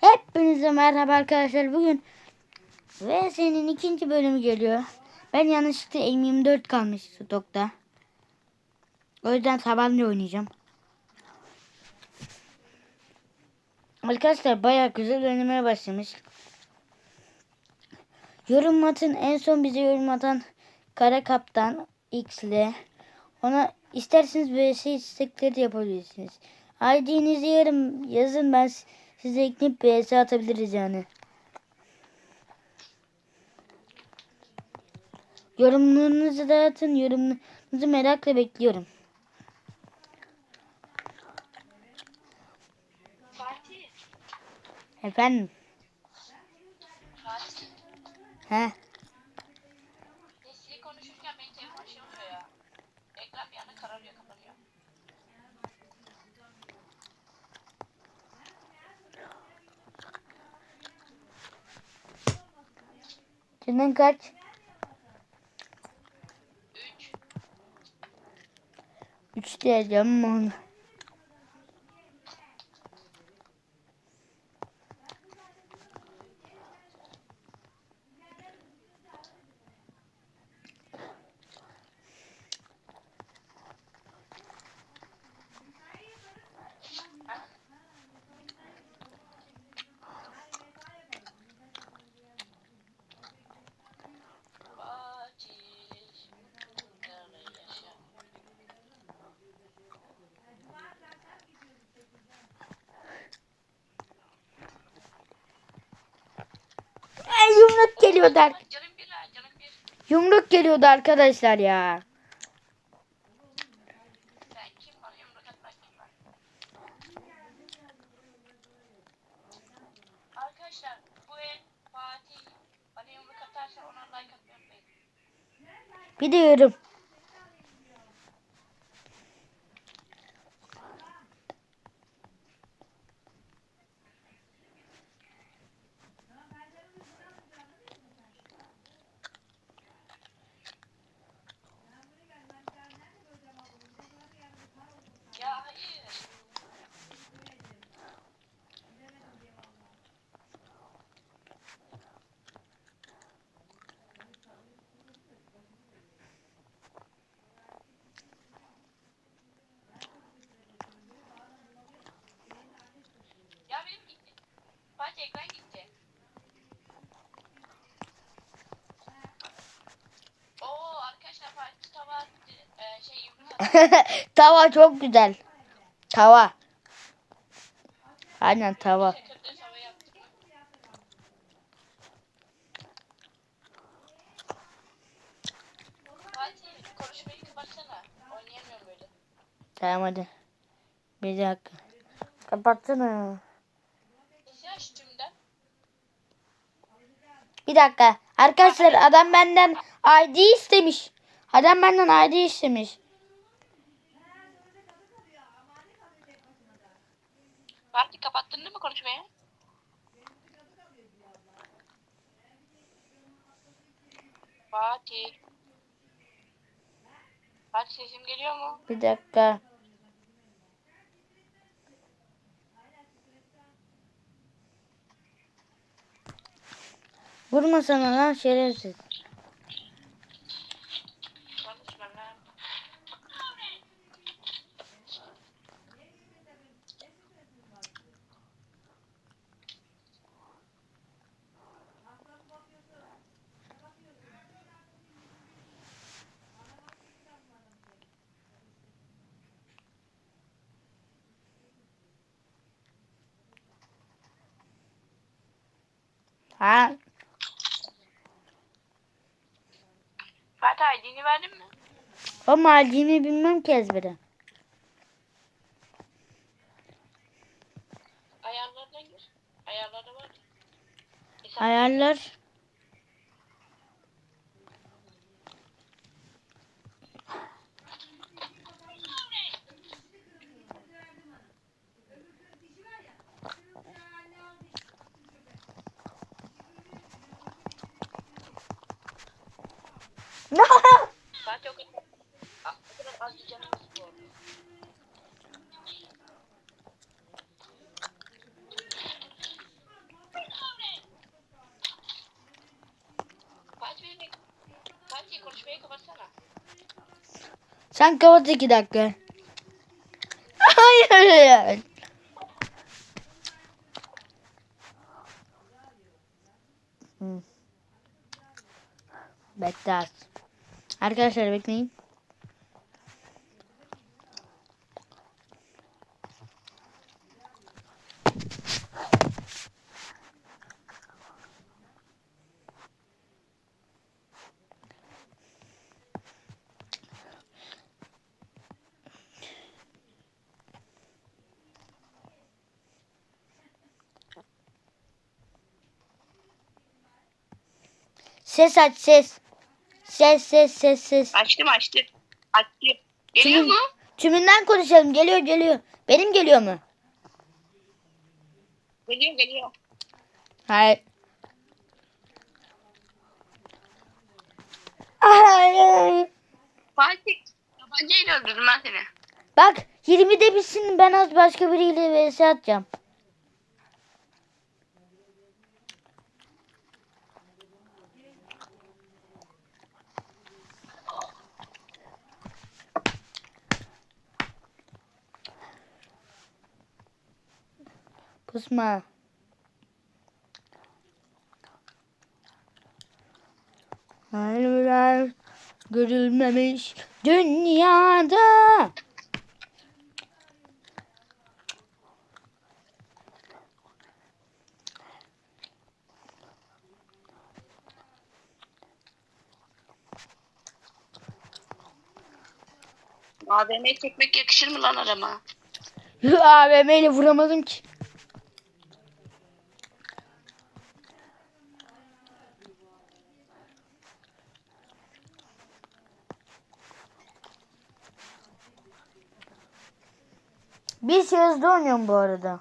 Hepinize merhaba arkadaşlar. Bugün VS'nin ikinci bölümü geliyor. Ben yanlışlıkla M24 kalmış stokta. O yüzden tabanlı oynayacağım. Arkadaşlar bayağı güzel oynamaya başlamış. Yorum atın en son bize yorum atan Kara Kaptan X'le ona isterseniz VS istekleri de yapabilirsiniz. ID'nizi yarım yazın ben size ekleyip VS atabiliriz yani. Yorumlarınızı da atın. Yorumlarınızı merakla bekliyorum. Fatih. Efendim. Fatih. He. Senin kaç? 3. 3 diyeceğim onu. Fatih. Nerede yaşa? Ay, yumruk geliyordu. bir bir. Yumruk geliyordu arkadaşlar ya. Sen kim var? Yumruk atmak kim var? Arkadaşlar bu el Fatih bana yumruk atarsa ona like atmayı unutmayın. Biliyorum. Ya hayır. Ya benim gitti. Fatih ekran gitti. Oo arkadaşlar Fatih tava attı. Ee, şey yumruk attı. tava çok güzel. Tava. Aynen tava. Tamam hadi. Bir dakika. Kapatsana. Bir dakika. Arkadaşlar adam benden ID istemiş. Adam benden ID istemiş. Fatih kapattın değil mi konuşmayı? Fatih. Fatih sesim geliyor mu? Bir dakika. Vurma sana lan şerefsiz. Konuşma lan. Ha, Fatih ID'ni verdin mi? o malzemi bilmem ki ezbere. Ayarlardan gir. Ayarlarda var. Hesap Ayarlar. Ben çok Sen kapat iki dakika. Hayır. Hmm. Beklersin. Arkadaşlar bekleyin. Ses aç ses. Ses ses ses ses. Açtım açtım. Açtım. Geliyor Kimin- mu? Tümünden konuşalım. Geliyor geliyor. Benim geliyor mu? Geliyor geliyor. Hayır. Hayır. Fatih. Tabancayla öldürdüm ben seni. Bak 20'de bitsin ben az başka biriyle vs atacağım. Kusma. Hayırlar görülmemiş dünyada. AVM'yi çekmek yakışır mı lan arama? AVM ile vuramadım ki. Bir hızlı oynuyorum bu arada.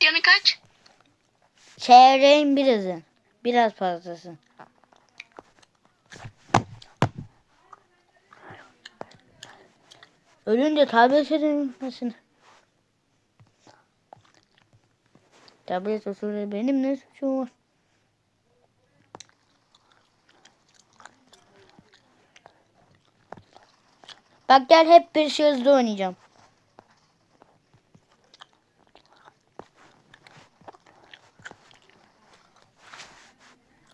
Yanı kaç? Çevreyin birazı. Biraz fazlası. Ölünce tablet edilmesin. Tablet usulü benim ne suçum var? Bak gel hep bir şey hızlı oynayacağım.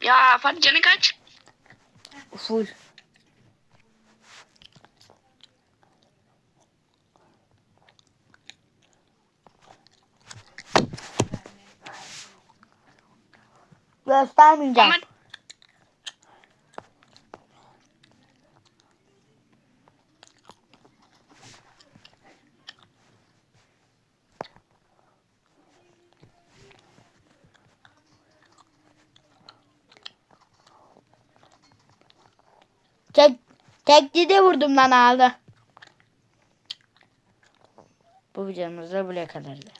Ya Fatih canı kaç? Full. Göstermeyeceğim. Ama Tek, tekli de vurdum lan aldı. Bu videomuz da buraya kadardı.